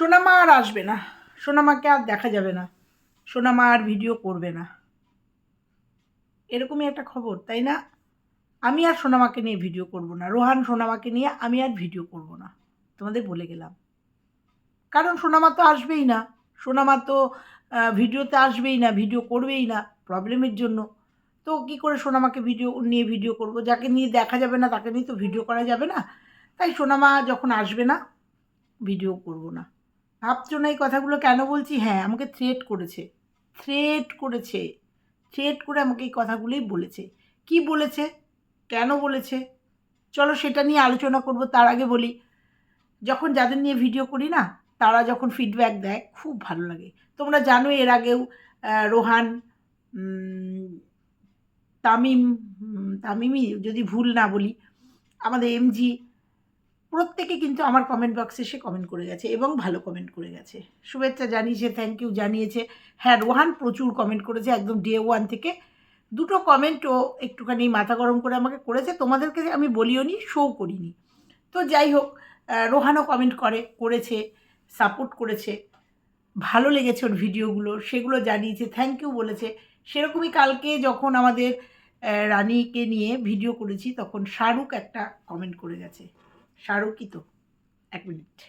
সোনামা আর আসবে না। সোনামাকে আর দেখা যাবে না। সোনামা আর ভিডিও করবে না। এরকমই একটা খবর, তাই না? আমি আর সোনামাকে নিয়ে ভিডিও করব না। রোহান সোনামাকে নিয়ে আমি আর ভিডিও করব না। তোমাদের বলে গেলাম। কারণ সোনামা তো আসবেই না। সোনামা তো ভিডিওতে আসবেই না ভিডিও করবেই না প্রবলেমের জন্য। তো কি করে সোনামাকে ভিডিও নিয়ে ভিডিও করব? যাকে নিয়ে দেখা যাবে না, তাকে নিয়ে তো ভিডিও করা যাবে না। তাই সোনামা যখন আসবে না ভিডিও করব না। ভাবছ না এই কথাগুলো কেন বলছি? হ্যাঁ আমাকে থ্রেট করেছে। থ্রেট করেছে। থ্রেট করে আমাকে এই কথাগুলোই বলেছে। কি বলেছে? কেন বলেছে? চলো সেটা নিয়ে আলোচনা করব, তার আগে বলি। যখন যাদের নিয়ে ভিডিও করি না, তারা যখন ফিডব্যাক দেয়, খুব ভালো লাগে। তোমরা জানো এর আগেও রোহান তামিম তামিমই যদি ভুল না বলি, আমাদের এমজি প্রত্যেকে কিন্তু আমার কমেন্ট বক্সে সে কমেন্ট করে গেছে এবং ভালো কমেন্ট করে গেছে। শুভেচ্ছা জানিয়েছে থ্যাংক ইউ জানিয়েছে। হ্যাঁ রোহান প্রচুর কমেন্ট করেছে একদম ডে ওয়ান থেকে। দুটো কমেন্ট ও একটুখানি মাথা গরম করে আমাকে করেছে। তোমাদেরকে আমি বলিও নি শো করিনি। তো যাই হোক রোহানও কমেন্ট করে, করেছে সাপোর্ট করেছে। ভালো লেগেছে ওর ভিডিওগুলো, সেগুলো জানিয়েছে থ্যাংক ইউ বলেছে। সেরকমই কালকে যখন আমাদের রানীকে নিয়ে ভিডিও করেছি, তখন শাহরুখ একটা কমেন্ট করে গেছে। শাহরুখই তো এক মিনিট।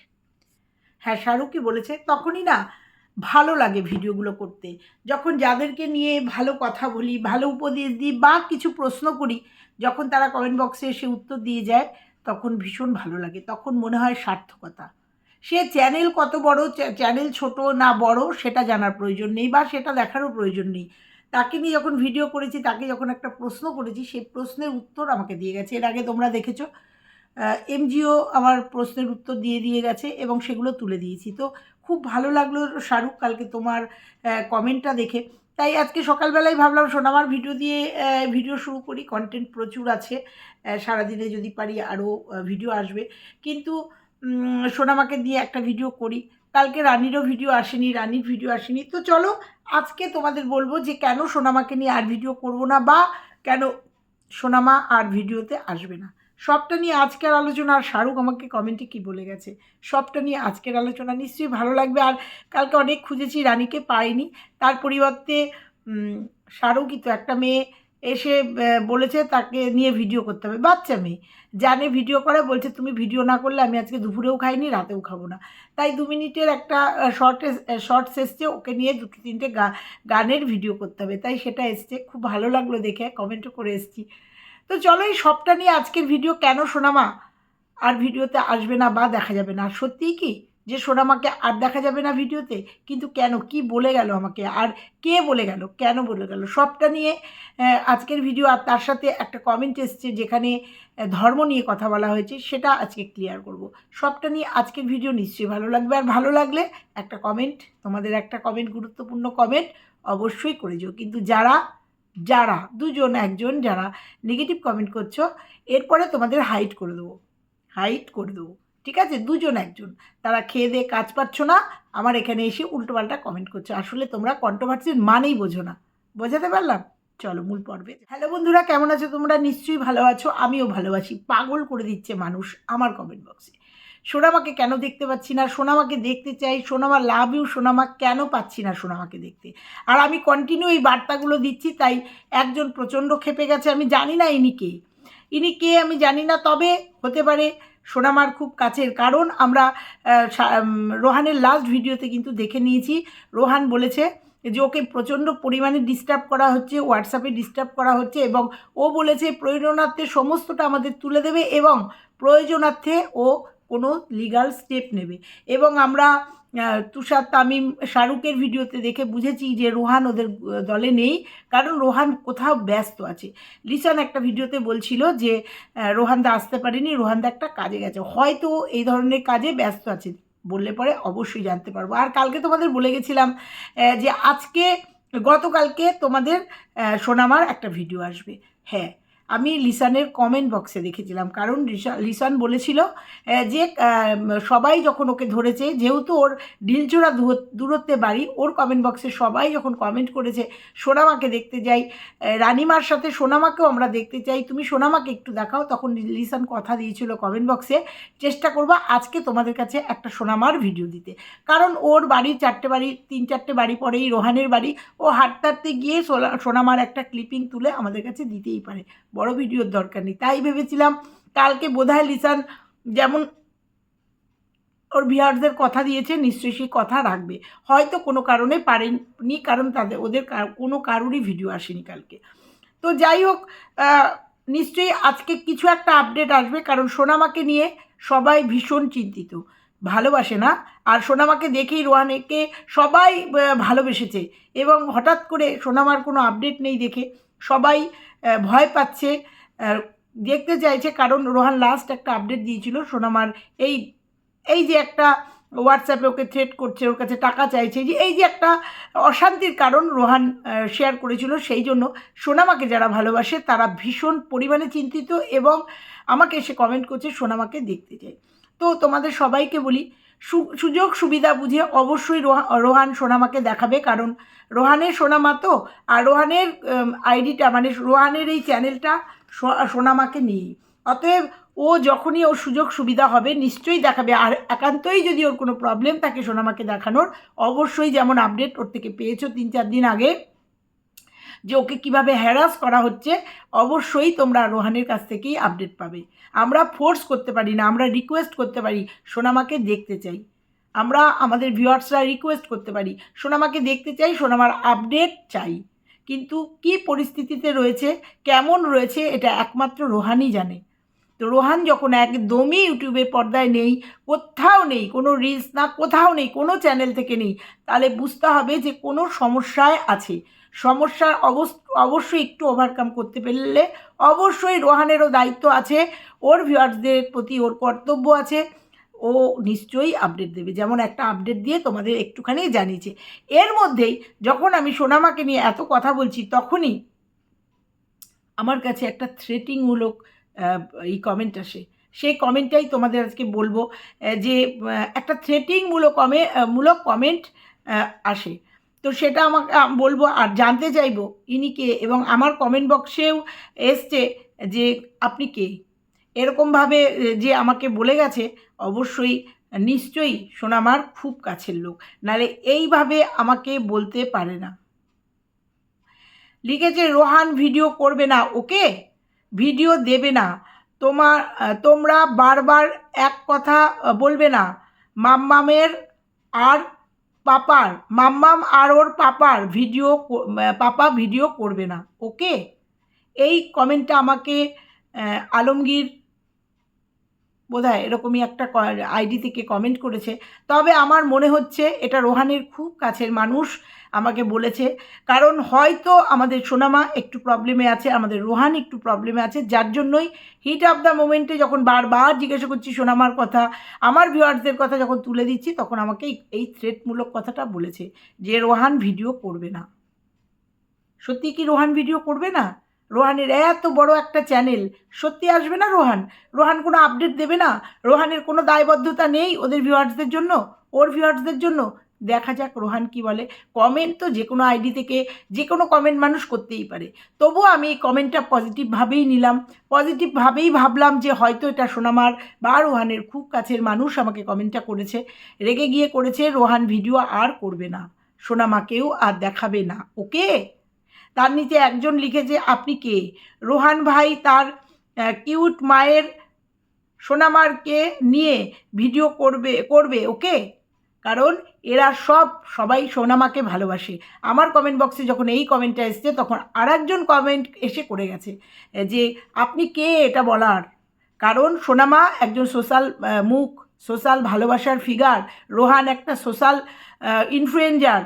হ্যাঁ শাহরুখই বলেছে, তখনই না ভালো লাগে ভিডিওগুলো করতে। যখন যাদেরকে নিয়ে ভালো কথা বলি, ভালো উপদেশ দিই বা কিছু প্রশ্ন করি, যখন তারা কমেন্ট বক্সে এসে উত্তর দিয়ে যায়, তখন ভীষণ ভালো লাগে। তখন মনে হয় সার্থকতা। সে চ্যানেল কত বড়, চ্যা- চ্যানেল ছোট না বড়, সেটা জানার প্রয়োজন নেই বা সেটা দেখারও প্রয়োজন নেই। তাকে নিয়ে যখন ভিডিও করেছি, তাকে যখন একটা প্রশ্ন করেছি সেই প্রশ্নের উত্তর আমাকে দিয়ে গেছে। এর আগে তোমরা দেখেছ এমজিও আমার প্রশ্নের উত্তর দিয়ে দিয়ে গেছে এবং সেগুলো তুলে দিয়েছি। তো খুব ভালো লাগল শাহরুখ কালকে তোমার কমেন্টটা দেখে। তাই আজকে সকালবেলায় ভাবলাম সোনামার ভিডিও দিয়ে ভিডিও শুরু করি। কন্টেন্ট প্রচুর আছে। সারাদিনে যদি পারি আরও ভিডিও আসবে। কিন্তু সোনামাকে দিয়ে একটা ভিডিও করি। কালকে রানীরও ভিডিও আসেনি, রানীর ভিডিও আসেনি। তো চলো আজকে তোমাদের বলব যে কেন সোনামাকে নিয়ে আর ভিডিও করব না বা কেন সোনামা আর ভিডিওতে আসবে না। সবটা নিয়ে আজকের আলোচনা, আর শাহরুখ আমাকে কমেন্টে কি বলে গেছে? সবটা নিয়ে আজকের আলোচনা নিশ্চয়ই ভালো লাগবে, আর কালকে অনেক খুঁজেছি, রানীকে পাইনি। তার পরিবর্তে শাহরুখই তো একটা মেয়ে, এসে বলেছে তাকে নিয়ে ভিডিও করতে হবে। বাচ্চা মেয়ে, জানে ভিডিও করে, বলছে তুমি ভিডিও না করলে আমি আজকে দুপুরেও খাইনি, রাতেও খাব না। তাই দু মিনিটের একটা শর্টে শর্টস এসছে, ওকে নিয়ে দুটো তিনটে গানের ভিডিও করতে হবে। তাই সেটা এসছে, খুব ভালো লাগল দেখে কমেন্টও করে এসছি। তো চলো এই সবটা নিয়ে আজকের ভিডিও কেন সোনামা আর ভিডিওতে আসবে না বা দেখা যাবে না? আর সত্যিই কি যে সোনামাকে আর দেখা যাবে না ভিডিওতে কিন্তু কেন? কি বলে গেল আমাকে? আর কে বলে গেল? কেন বলে গেল? সবটা নিয়ে আজকের ভিডিও আর তার সাথে একটা কমেন্ট এসছে যেখানে ধর্ম নিয়ে কথা বলা হয়েছে, সেটা আজকে ক্লিয়ার করব। সবটা নিয়ে আজকের ভিডিও নিশ্চয়ই ভালো লাগবে। আর ভালো লাগলে একটা কমেন্ট তোমাদের একটা কমেন্ট গুরুত্বপূর্ণ কমেন্ট অবশ্যই করে যেও। কিন্তু যারা যারা, দুজন, একজন যারা নেগেটিভ কমেন্ট করছ, এরপরে তোমাদের হাইট করে দেবো। হাইট করে দেবো। ঠিক আছে? দুজন, একজন। তারা খেয়ে দিয়ে কাজ পাচ্ছ না, আমার এখানে এসে উল্টোপাল্টা কমেন্ট করছ। আসলে তোমরা কন্ট্রোভার্সির মানেই বোঝো না। বোঝাতে পারলাম? চলো মূল পর্বে। হ্যালো বন্ধুরা, কেমন আছো তোমরা? নিশ্চয়ই ভালো আছো, আমিও ভালোবাসি পাগল করে দিচ্ছে মানুষ আমার কমেন্ট বক্সে সোনামাকে কেন দেখতে পাচ্ছি না? সোনামাকে দেখতে চাই, সোনামা লাভ ইউ সোনামা কেন পাচ্ছি না সোনামাকে দেখতে? আর আমি কন্টিনিউ এই বার্তাগুলো দিচ্ছি, তাই একজন প্রচণ্ড খেপে গেছে, আমি জানি না ইনি কে। ইনি কে আমি জানি না, তবে হতে পারে সোনামার খুব কাছের। কারণ আমরা রোহানের লাস্ট ভিডিওতে কিন্তু দেখে নিয়েছি। রোহান বলেছে যে ওকে প্রচণ্ড পরিমাণে ডিস্টার্ব করা হচ্ছে হোয়াটসঅ্যাপে ডিস্টার্ব করা হচ্ছে এবং ও বলেছে প্রয়োজনার্থে সমস্তটা আমাদের তুলে দেবে এবং প্রয়োজনার্থে ও কোনো লিগাল স্টেপ নেবে। এবং আমরা তুষার তামিম শাহরুখের ভিডিওতে দেখে বুঝেছি যে রোহান ওদের দলে নেই, কারণ রোহান কোথাও ব্যস্ত আছে। লিসান একটা ভিডিওতে বলছিল যে রোহানদা আসতে পারেনি রোহানদা একটা কাজে গেছে। হয়তো এই ধরনের কাজে ব্যস্ত আছে, বললে পরে অবশ্যই জানতে পারব। আর কালকে তোমাদের বলে গেছিলাম যে আজকে, গতকালকে তোমাদের সোনামার একটা ভিডিও আসবে। হ্যাঁ আমি লিসানের কমেন্ট বক্সে দেখেছিলাম। কারণ লিসা- লিসান বলেছিল যে সবাই যখন ওকে ধরেছে, যেহেতু ওর ডিলচোড়া দূরত্বে বাড়ি, ওর কমেন্ট বক্সে সবাই যখন কমেন্ট করেছে, সোনামাকে দেখতে যাই। রানিমার সাথে সোনামাকেও আমরা দেখতে চাই। তুমি সোনামাকে একটু দেখাও। তখন লিসান কথা দিয়েছিল কমেন্ট বক্সে চেষ্টা করব আজকে তোমাদের কাছে একটা সোনামার ভিডিও দিতে। কারণ ওর বাড়ি চারটে বাড়ি, তিন চারটে বাড়ি পরেই, রোহানের বাড়ি। ও হাঁটতে হাঁটতে গিয়ে সোনামার একটা ক্লিপিং তুলে আমাদের কাছে দিতেই পারে। বড় ভিডিওর দরকার নেই। তাই ভেবেছিলাম কালকে বোধহয় লিসান যেমন ওর ভিউয়ার্সদের কথা দিয়েছে, নিশ্চয়ই সেই কথা রাখবে। হয়তো কোনো কারণে পারেনি, কারণ তাদের, ওদের কোনো কারোরই ভিডিও আসেনি কালকে। তো যাই হোক নিশ্চয়ই আজকে কিছু একটা আপডেট আসবে, কারণ সোনামাকে নিয়ে সবাই ভীষণ চিন্তিত। ভালোবাসে না? আর সোনামাকে দেখেই রোহানেকে সবাই ভালোবেসেছে। এবং হঠাৎ করে সোনামার কোনো আপডেট নেই দেখে সবাই ভয় পাচ্ছে। দেখতে চাইছে, কারণ রোহান লাস্ট একটা আপডেট দিয়েছিল, সোনামার এই এই যে একটা হোয়াটসঅ্যাপে ওকে থ্রেট করছে, ওর কাছে টাকা চাইছে, যে এই যে একটা অশান্তির কারণ রোহান শেয়ার করেছিল, সেই জন্য সোনামাকে যারা ভালোবাসে, তারা ভীষণ পরিমাণে চিন্তিত এবং আমাকে এসে কমেন্ট করছে, সোনামাকে দেখতে চাই। তো তোমাদের সবাইকে বলি সুযোগ সুবিধা বুঝে অবশ্যই রোহা- রোহান সোনামাকে দেখাবে। কারণ রোহানের সোনামা তো, আর রোহানের আইডিটা মানে রোহানের এই চ্যানেলটা সোনামাকে নিয়ে অতএব ও যখনই ওর সুযোগ সুবিধা হবে, নিশ্চয়ই দেখাবে। আর একান্তই যদি ওর কোনো প্রবলেম থাকে সোনামাকে দেখানোর, অবশ্যই যেমন আপডেট ওর থেকে পেয়েছ তিন চার দিন আগে যে ওকে কীভাবে হ্যারাস করা হচ্ছে, অবশ্যই তোমরা রোহানের কাছ থেকেই আপডেট পাবে। আমরা ফোর্স করতে পারি না, আমরা রিকোয়েস্ট করতে পারি, সোনামাকে দেখতে চাই। আমরা আমাদের ভিউয়ার্সরা রিকোয়েস্ট করতে পারি, সোনামাকে দেখতে চাই, সোনামার আপডেট চাই। কিন্তু কি পরিস্থিতিতে রয়েছে, কেমন রয়েছে, এটা একমাত্র রোহানই জানে। তো রোহান যখন একদমই ইউটিউবে পর্দায় নেই, কোথাও নেই, কোনো রিলস না, কোথাও নেই, কোনো চ্যানেল থেকে নেই, তাহলে বুঝতে হবে যে কোনো সমস্যায় আছে। সমস্যার অবস- অবশ্যই একটু ওভারকাম করতে পারলে অবশ্যই রোহানেরও দায়িত্ব আছে, ওর ভিউয়ার্সদের প্রতি ওর কর্তব্য আছে, ও নিশ্চয়ই আপডেট দেবে। যেমন একটা আপডেট দিয়ে তোমাদের একটুখানি জানিয়েছে। এর মধ্যেই যখন আমি সোনামাকে নিয়ে এত কথা বলছি, তখনই আমার কাছে একটা থ্রেটিংমূলক এই কমেন্ট আসে। সেই কমেন্টটাই তোমাদের আজকে বলব যে একটা থ্রেটিংমূলক কমে মূলক কমেন্ট আসে। তো সেটা আমাকে বলব আর জানতে চাইব ইনি কে এবং আমার কমেন্ট বক্সেও এসছে যে আপনি কে। এরকমভাবে যে আমাকে বলে গেছে, অবশ্যই, নিশ্চয়ই সোনামার খুব কাছের লোক। নাহলে এইভাবে আমাকে বলতে পারে না। লিখেছে, রোহান ভিডিও করবে না, ওকে? ভিডিও দেবে না। তোমার তোমরা বারবার এক কথা বলবে না। মাম্মামের আর পাপার, মাম্মাম আর ওর পাপার ভিডিও পাপা ভিডিও করবে না, ওকে? এই কমেন্টটা আমাকে আলমগীর বোধ হয় এরকমই একটা আইডি থেকে কমেন্ট করেছে। তবে আমার মনে হচ্ছে এটা রোহানের খুব কাছের মানুষ আমাকে বলেছে। কারণ হয়তো আমাদের সোনামা একটু প্রবলেমে আছে, আমাদের রোহান একটু প্রবলেমে আছে, যার জন্যই হিট অফ দ্য মোমেন্টে যখন বারবার জিজ্ঞাসা করছি সোনামার কথা, আমার ভিউয়ার্সদের কথা যখন তুলে দিচ্ছি, তখন আমাকে এই- থ্রেটমূলক কথাটা বলেছে যে রোহান ভিডিও করবে না। সত্যি কি রোহান ভিডিও করবে না? রোহানের এত বড় একটা চ্যানেল সত্যি আসবে না রোহান? রোহান কোনো আপডেট দেবে না? রোহানের কোনো দায়বদ্ধতা নেই ওদের ভিউয়ার্সদের জন্য? ওর ভিউয়ার্সদের জন্য? দেখা যাক রোহান কি বলে। কমেন্ট তো যে কোনো আইডি থেকে যে কোনো কমেন্ট মানুষ করতেই পারে। তবুও আমি এই কমেন্টটা পজিটিভভাবেই নিলাম। পজিটিভভাবেই ভাবলাম যে হয়তো এটা সোনামার বা রোহানের খুব কাছের মানুষ আমাকে কমেন্টটা করেছে। রেগে গিয়ে করেছে, রোহান ভিডিও আর করবে না। সোনামাকেও আর দেখাবে না। ওকে তার নিচে একজন লিখেছে আপনি কে? রোহান ভাই তার কিউট মায়ের সোনামারকে নিয়ে ভিডিও করবে করবে ওকে কারণ এরা সব, সবাই সোনামাকে ভালোবাসে। আমার কমেন্ট বক্সে যখন এই কমেন্টটা এসছে, তখন আর একজন কমেন্ট এসে করে গেছে, যে আপনি কে এটা বলার? কারণ সোনামা একজন সোশ্যাল মুখ সোশ্যাল ভালোবাসার ফিগার রোহান একটা সোশ্যাল ইনফ্লুয়েঞ্জার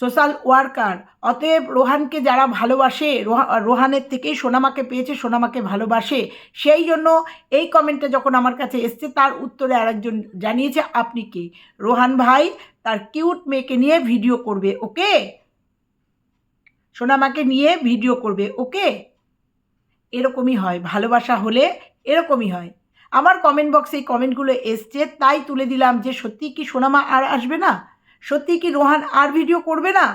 সোশ্যাল ওয়ার্কার। অতএব রোহানকে যারা ভালোবাসে, রোহা, রোহানের থেকেই সোনামাকে পেয়েছে, সোনামাকে ভালোবাসে। সেই জন্য এই কমেন্টটা যখন আমার কাছে এসছে, তার উত্তরে আরেকজন জানিয়েছে, আপনি কে? রোহান ভাই তার কিউট মেয়েকে নিয়ে ভিডিও করবে, ওকে? সোনামাকে নিয়ে ভিডিও করবে, ওকে? এরকমই হয়, ভালোবাসা হলে এরকমই হয়। আমার কমেন্ট বক্সে এই কমেন্টগুলো এসছে, তাই তুলে দিলাম যে সত্যি কি সোনামা আর আসবে না? সত্যি কি রোহান আর ভিডিও করবে না?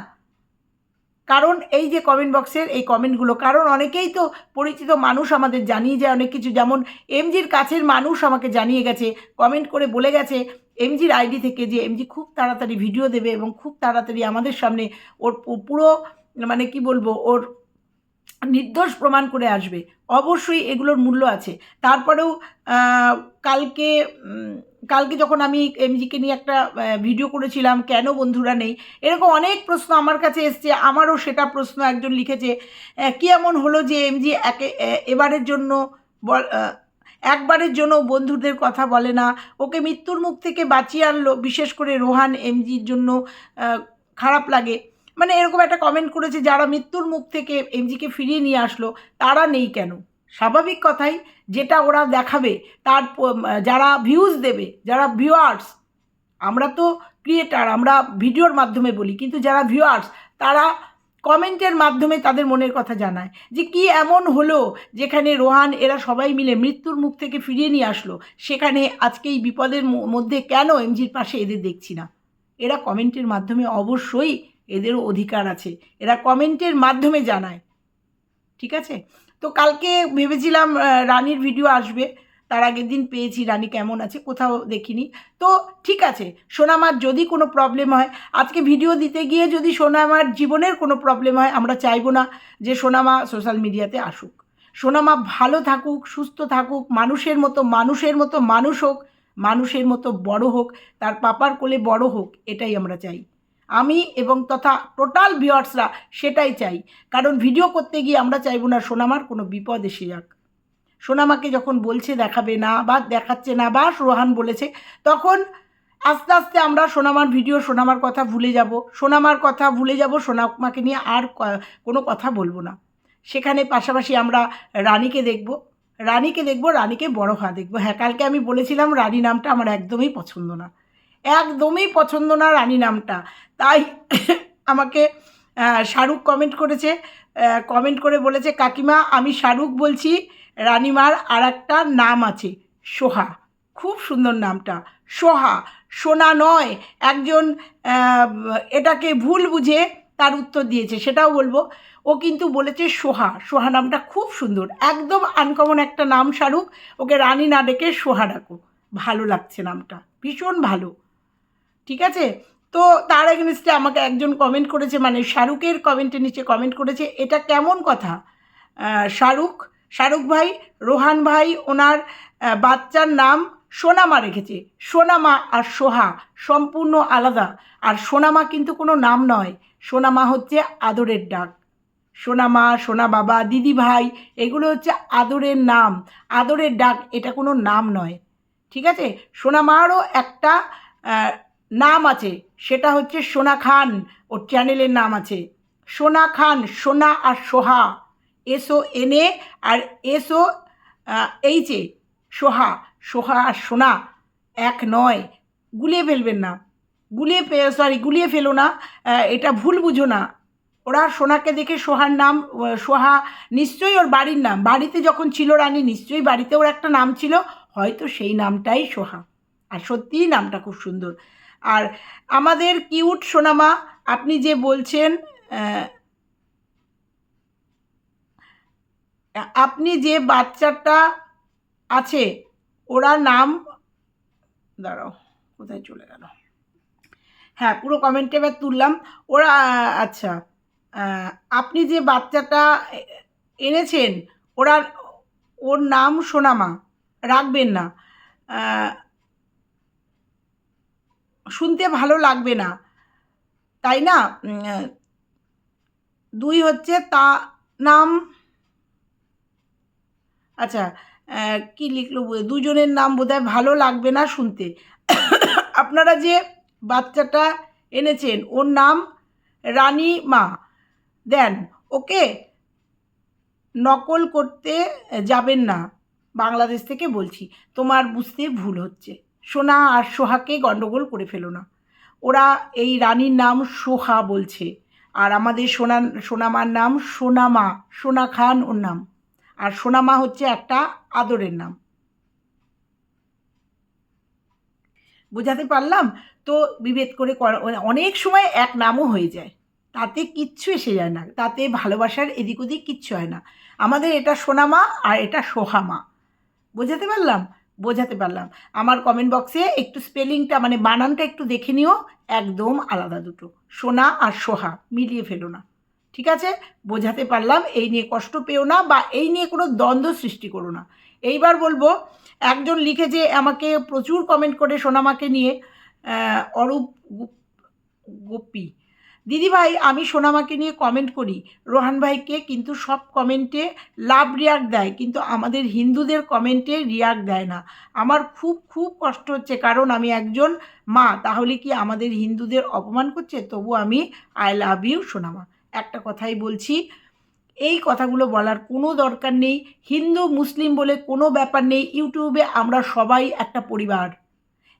কারণ এই যে কমেন্ট বক্সের এই কমেন্টগুলো কারণ অনেকেই তো পরিচিত মানুষ আমাদের জানিয়ে যায়, অনেক কিছু। যেমন এমজির কাছের মানুষ আমাকে জানিয়ে গেছে কমেন্ট করে বলে গেছে, এমজির আইডি থেকে যে এমজি খুব তাড়াতাড়ি ভিডিও দেবে এবং খুব তাড়াতাড়ি আমাদের সামনে ওর পুরো মানে কি বলব, ওর নির্দোষ প্রমাণ করে আসবে। অবশ্যই এগুলোর মূল্য আছে। তারপরেও কালকে কালকে যখন আমি এমজিকে নিয়ে একটা ভিডিও করেছিলাম, কেন বন্ধুরা নেই, এরকম অনেক প্রশ্ন আমার কাছে এসছে। আমারও সেটা প্রশ্ন একজন লিখেছে কি এমন হলো যে এমজি একে এবারের জন্য একবারের জন্য বন্ধুদের কথা বলে না? ওকে মৃত্যুর মুখ থেকে বাঁচিয়ে আনলো। বিশেষ করে রোহান এমজির জন্য খারাপ লাগে। মানে এরকম একটা কমেন্ট করেছে, যারা মৃত্যুর মুখ থেকে এমজিকে ফিরিয়ে নিয়ে আসলো, তারা নেই কেন? স্বাভাবিক কথাই যেটা ওরা দেখাবে, তার যারা ভিউজ দেবে, যারা ভিউয়ার্স আমরা তো ক্রিয়েটার আমরা ভিডিওর মাধ্যমে বলি, কিন্তু যারা ভিউয়ার্স তারা কমেন্টের মাধ্যমে তাদের মনের কথা জানায়। যে কি এমন হলো, যেখানে রোহান, এরা সবাই মিলে মৃত্যুর মুখ থেকে ফিরিয়ে নিয়ে আসলো, সেখানে আজকে এই বিপদের মধ্যে কেন এমজির পাশে এদের দেখছি না? এরা কমেন্টের মাধ্যমে অবশ্যই এদেরও অধিকার আছে। এরা কমেন্টের মাধ্যমে জানায়। ঠিক আছে? তো কালকে ভেবেছিলাম রানীর ভিডিও আসবে। তার আগের দিন পেয়েছি। রানী কেমন আছে কোথাও দেখিনি। তো ঠিক আছে, সোনামার যদি কোনো প্রবলেম হয়, আজকে ভিডিও দিতে গিয়ে যদি সোনামার জীবনের কোনো প্রবলেম হয়, আমরা চাইব না যে সোনামা সোশ্যাল মিডিয়াতে আসুক। সোনামা ভালো থাকুক, সুস্থ থাকুক, মানুষের মতো মানুষের মতো মানুষ হোক, মানুষের মতো বড় হোক, তার পাপার কোলে বড় হোক, এটাই আমরা চাই। আমি এবং তথা টোটাল ভিওয়ার্সরা সেটাই চাই। কারণ ভিডিও করতে গিয়ে আমরা চাইব না সোনামার কোনো বিপদ এসে যাক। সোনামাকে যখন বলছে দেখাবে না বা দেখাচ্ছে না বা রোহান বলেছে, তখন আস্তে আস্তে আমরা সোনামার ভিডিও সোনামার কথা ভুলে যাব। সোনামার কথা ভুলে যাব, সোনামাকে নিয়ে আর কোনো কথা বলব না। সেখানে পাশাপাশি আমরা রানীকে দেখব। রানীকে দেখব, রানীকে বড় হওয়া দেখব। হ্যাঁ কালকে আমি বলেছিলাম রানী নামটা আমার একদমই পছন্দ না। একদমই পছন্দ না রানী নামটা। তাই আমাকে শাহরুখ কমেন্ট করেছে কমেন্ট করে বলেছে, কাকিমা, আমি শাহরুখ বলছি, রানীমার আর একটা নাম আছে, সোহা। খুব সুন্দর নামটা। সোহা, সোনা নয়, একজন এটাকে ভুল বুঝে তার উত্তর দিয়েছে, সেটাও বলব। ও কিন্তু বলেছে সোহা সোহা নামটা খুব সুন্দর। একদম আনকমন একটা নাম শাহরুখ, ওকে রানী না ডেকে সোহা ডাকো। ভালো লাগছে নামটা, ভীষণ ভালো। ঠিক আছে? তো তার এগেনস্টে আমাকে একজন কমেন্ট করেছে মানে শাহরুখের কমেন্টের নিচে কমেন্ট করেছে। এটা কেমন কথা? শাহরুখ শাহরুখ ভাই, রোহান ভাই, ওনার বাচ্চার নাম সোনামা রেখেছে। সোনামা আর সোহা সম্পূর্ণ আলাদা। আর সোনামা কিন্তু কোনো নাম নয়। সোনামা হচ্ছে আদরের ডাক। সোনামা, সোনা বাবা, দিদি ভাই, এগুলো হচ্ছে আদরের নাম। আদরের ডাক এটা কোনো নাম নয়। ঠিক আছে? সোনামারও একটা নাম আছে। সেটা হচ্ছে সোনা খান। ওর চ্যানেলের নাম আছে। সোনা খান, সোনা আর সোহা। এসও এনে আর এসও এইচে সোহা সোহা আর সোনা। এক নয়। গুলিয়ে ফেলবেন না। গুলিয়ে সরি গুলিয়ে ফেলো না। এটা ভুল বুঝো না। ওরা সোনাকে দেখে সোহার নাম সোহা নিশ্চয়ই ওর বাড়ির নাম। বাড়িতে যখন ছিল রানী, নিশ্চয়ই বাড়িতে ওর একটা নাম ছিল। হয়তো সেই নামটাই সোহা। আর সত্যিই নামটা খুব সুন্দর। আর আমাদের কিউট সোনামা, আপনি যে বলছেন আপনি যে বাচ্চাটা আছে, ওরা নাম, দাঁড়াও, কোথায় চলে গেল? হ্যাঁ পুরো কমেন্টে এবার তুললাম। ওরা আচ্ছা আপনি যে বাচ্চাটা এনেছেন, ওরা, ওর নাম সোনামা, রাখবেন না। শুনতে ভালো লাগবে না। তাই না? দুই হচ্ছে তা নাম। আচ্ছা কি লিখলো দুজনের নাম বোধহয় ভালো লাগবে না শুনতে। আপনারা যে বাচ্চাটা এনেছেন, ওর নাম রানী মা। দেন, ওকে নকল করতে যাবেন না। বাংলাদেশ থেকে বলছি, তোমার বুঝতে ভুল হচ্ছে। সোনা আর সোহাকে গণ্ডগোল করে ফেলো না। ওরা এই রানীর নাম সোহা বলছে আর আমাদের সোনা সোনামার নাম সোনামা সোনা খান ওর নাম। আর সোনামা হচ্ছে একটা আদরের নাম। বোঝাতে পারলাম? তো বিভেদ করে, অনেক সময় এক নামও হয়ে যায়। তাতে কিচ্ছু এসে যায় না। তাতে ভালোবাসার এদিক ওদিক কিচ্ছু হয় না। আমাদের এটা সোনামা আর এটা সোহামা। বোঝাতে পারলাম? বোঝাতে পারলাম। আমার কমেন্ট বক্সে একটু স্পেলিংটা মানে বানানটা একটু দেখে নিও। একদম আলাদা দুটো। সোনা আর সোহা, মিলিয়ে ফেলো না। ঠিক আছে? বোঝাতে পারলাম। এই নিয়ে কষ্ট পেও না বা এই নিয়ে কোনো দ্বন্দ্ব সৃষ্টি করো না। এইবার বলব, একজন লিখে যে আমাকে প্রচুর কমেন্ট করে সোনামাকে নিয়ে অরূপ গুপ- গোপী দিদি ভাই আমি সোনামাকে নিয়ে কমেন্ট করি। রোহান ভাইকে কিন্তু সব কমেন্টে লাভ রিয়াক্ট দেয়, কিন্তু আমাদের হিন্দুদের কমেন্টে রিয়াক্ট দেয় না। আমার খুব খুব কষ্ট হচ্ছে, কারণ আমি একজন মা, তাহলে কি আমাদের হিন্দুদের অপমান করছে? তবু আমি আই লাভ ইউ সোনামা। একটা কথাই বলছি, এই কথাগুলো বলার কোনো দরকার নেই। হিন্দু, মুসলিম বলে কোনো ব্যাপার নেই। ইউটিউবে আমরা সবাই একটা পরিবার।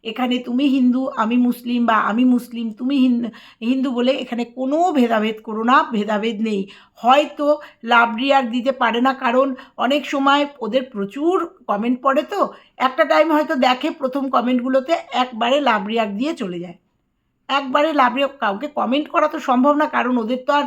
এখানে তুমি হিন্দু, আমি মুসলিম বা আমি মুসলিম, তুমি হিন- হিন্দু বলে এখানে কোনো ভেদাভেদ করো না, ভেদাভেদ নেই। হয়তো লাভ রিয়াক্ট দিতে পারে না, কারণ অনেক সময় ওদের প্রচুর কমেন্ট পড়ে তো। একটা টাইম হয়তো দেখে প্রথম কমেন্টগুলোতে একবারে লাভ রিয়াক্ট দিয়ে চলে যায়। একবারে লাভ কাউকে কমেন্ট করা তো সম্ভব না, কারণ ওদের তো আর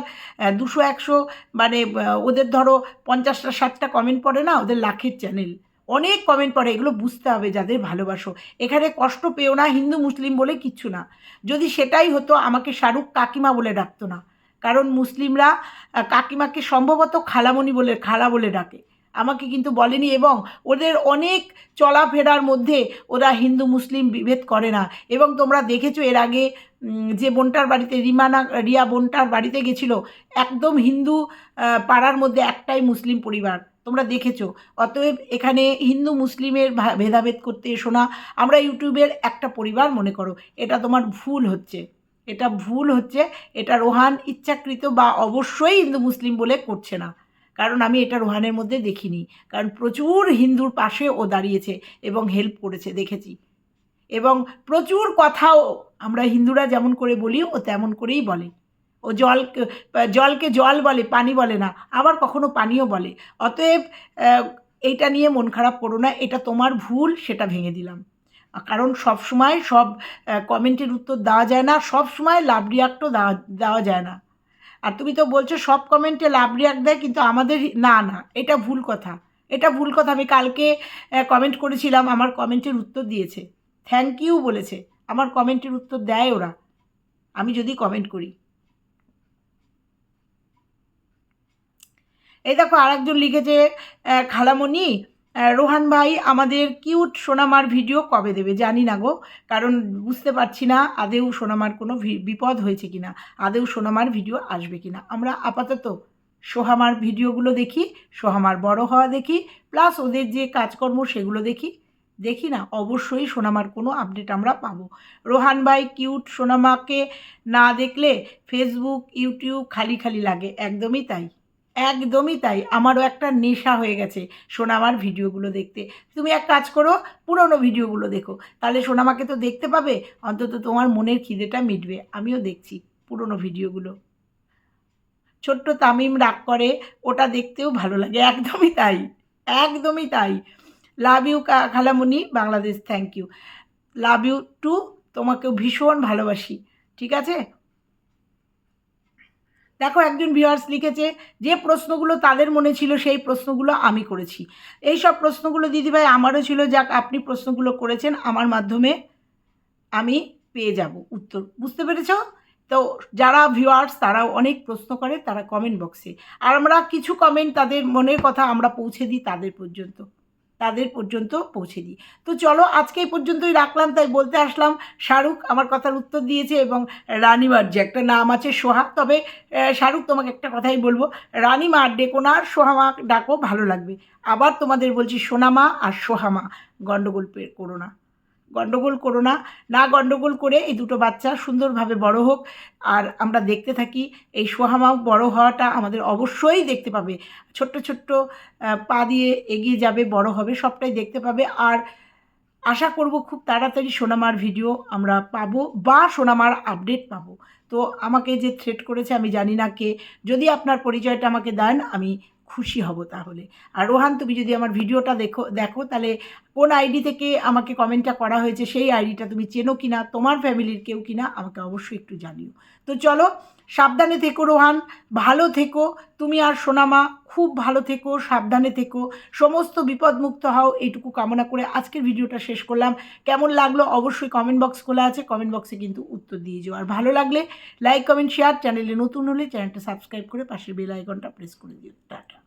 দুশো, একশো মানে ওদের ধরো পঞ্চাশটা, ষাটটা কমেন্ট পড়ে না, ওদের লাখের চ্যানেল অনেক কমেন্ট পড়ে, এগুলো বুঝতে হবে যাদের ভালোবাসো। এখানে কষ্ট পেও না, হিন্দু, মুসলিম বলে কিচ্ছু না। যদি সেটাই হতো, আমাকে শাহরুখ কাকিমা বলে ডাকতো না। কারণ মুসলিমরা কাকিমাকে সম্ভবত খালামণি বলে, খালা বলে ডাকে। আমাকে কিন্তু বলেনি এবং ওদের অনেক চলাফেরার মধ্যে ওরা হিন্দু, মুসলিম বিভেদ করে না। এবং তোমরা দেখেছ, এর আগে যে বোনটার বাড়িতে রিমানা রিয়া বোনটার বাড়িতে গেছিল, একদম হিন্দু পাড়ার মধ্যে একটাই মুসলিম পরিবার। তোমরা দেখেছ। অতএব এখানে হিন্দু মুসলিমের ভেদাভেদ করতে এসো না। আমরা ইউটিউবের একটা পরিবার, মনে করো। এটা তোমার ভুল হচ্ছে। এটা ভুল হচ্ছে। এটা রোহান ইচ্ছাকৃত বা অবশ্যই হিন্দু মুসলিম বলে করছে না। কারণ আমি এটা রোহানের মধ্যে দেখিনি। কারণ প্রচুর হিন্দুর পাশে ও দাঁড়িয়েছে এবং হেল্প করেছে, দেখেছি। এবং প্রচুর কথাও আমরা হিন্দুরা যেমন করে বলি, ও তেমন করেই বলে। ও জল, জলকে জল বলে, পানি বলে না, আবার কখনো পানিও বলে। অতএব এইটা নিয়ে মন খারাপ করো না, এটা তোমার ভুল, সেটা ভেঙে দিলাম। কারণ সব সময় সব কমেন্টের উত্তর দেওয়া যায় না, সব সময় লাভ রিয়াক্টও দেওয়া দেওয়া যায় না। আর তুমি তো বলছো সব কমেন্টে লাভ রিয়াক্ট দেয়, কিন্তু আমাদের না না, এটা ভুল কথা। এটা ভুল কথা, আমি কালকে কমেন্ট করেছিলাম, আমার কমেন্টের উত্তর দিয়েছে। থ্যাংক ইউ বলেছে, আমার কমেন্টের উত্তর দেয় ওরা। আমি যদি কমেন্ট করি। এই দেখো আরেকজন লিখেছে খালামণি রোহান ভাই, আমাদের কিউট সোনামার ভিডিও কবে দেবে? জানি না গো, কারণ বুঝতে পারছি না আদেও সোনামার কোনো বিপদ হয়েছে কিনা, আদেও সোনামার ভিডিও আসবে কিনা। আমরা আপাতত সোহামার ভিডিওগুলো দেখি, সোহামার বড় হওয়া দেখি, প্লাস ওদের যে কাজকর্ম সেগুলো দেখি। দেখি না, অবশ্যই সোনামার কোনো আপডেট আমরা পাবো। রোহান ভাই, কিউট সোনামাকে না দেখলে ফেসবুক ইউটিউব খালি খালি লাগে, একদমই তাই। একদমই তাই। আমারও একটা নেশা হয়ে গেছে সোনামার ভিডিওগুলো দেখতে। তুমি এক কাজ করো, পুরনো ভিডিওগুলো দেখো। তাহলে সোনামাকে তো দেখতে পাবে, অন্তত তোমার মনের খিদেটা মিটবে। আমিও দেখছি পুরনো ভিডিওগুলো। ছোট্ট তামিম রাগ করে, ওটা দেখতেও ভালো লাগে। একদমই তাই একদমই তাই। Love you খালামুনি, Bangladesh thank you love you too তোমাকেও ভীষণ ভালোবাসি। ঠিক আছে? দেখো একজন ভিউয়ার্স লিখেছে, যে প্রশ্নগুলো তাদের মনে ছিল, সেই প্রশ্নগুলো আমি করেছি। এই সব প্রশ্নগুলো দিদিভাই আমারও ছিল, যাক আপনি প্রশ্নগুলো করেছেন, আমার মাধ্যমে আমি পেয়ে যাব উত্তর। বুঝতে পেরেছ? তো যারা ভিউয়ার্স তারাও অনেক প্রশ্ন করে, তারা কমেন্ট বক্সে আর আমরা কিছু কমেন্ট তাদের মনের কথা আমরা পৌঁছে দিই তাদের পর্যন্ত। তাদের পর্যন্ত পৌঁছে দিই। তো চলো আজকে এই পর্যন্তই রাখলাম, তাই বলতে আসলাম, শাহরুখ আমার কথার উত্তর দিয়েছে এবং রানী যে একটা নাম আছে সোহাগ তবে শাহরুখ তোমাকে একটা কথাই বলব রানীমা ডেকো না আর সোহামা ডাকো, ভালো লাগবে। আবার তোমাদের বলছি সোনামা আর সোহামা গণ্ডগোল করো না। গণ্ডগোল করো না। না গণ্ডগোল করে এই দুটো বাচ্চা সুন্দরভাবে বড় হোক। আর আমরা দেখতে থাকি এই সোহামা বড় হওয়াটা আমাদের অবশ্যই দেখতে পাবে। ছোট্ট ছোট্ট পা দিয়ে এগিয়ে যাবে, বড় হবে, সবটাই দেখতে পাবে। আর আশা করব খুব তাড়াতাড়ি সোনামার ভিডিও আমরা পাবো বা সোনামার আপডেট পাবো। তো আমাকে যে থ্রেট করেছে আমি জানি না কে। যদি আপনার পরিচয়টা আমাকে দেন, আমি খুশি হব তাহলে। আর রোহান, তুমি যদি আমার ভিডিওটা দেখো দেখো, তাহলে কোন আইডি থেকে আমাকে কমেন্টটা করা হয়েছে, সেই আইডিটা তুমি চেনো কিনা, তোমার ফ্যামিলির কেউ কিনা, আমাকে অবশ্যই একটু জানিও। তো চলো সাবধানে থেকো, রোহান। ভালো থেকো। তুমি আর সোনামা খুব ভালো থেকো, সাবধানে থেকো। সমস্ত বিপদমুক্ত হও। এইটুকু কামনা করে আজকের ভিডিওটা শেষ করলাম। কেমন লাগল অবশ্যই কমেন্ট বক্স খোলা আছে। কমেন্ট বক্সে কিন্তু উত্তর দিয়ে যাও। আর ভালো লাগলে লাইক কমেন্ট শেয়ার চ্যানেলে নতুন হলে চ্যানেলটা সাবস্ক্রাইব করে পাশের বেল আইকনটা প্রেস করে দিও। টাটা।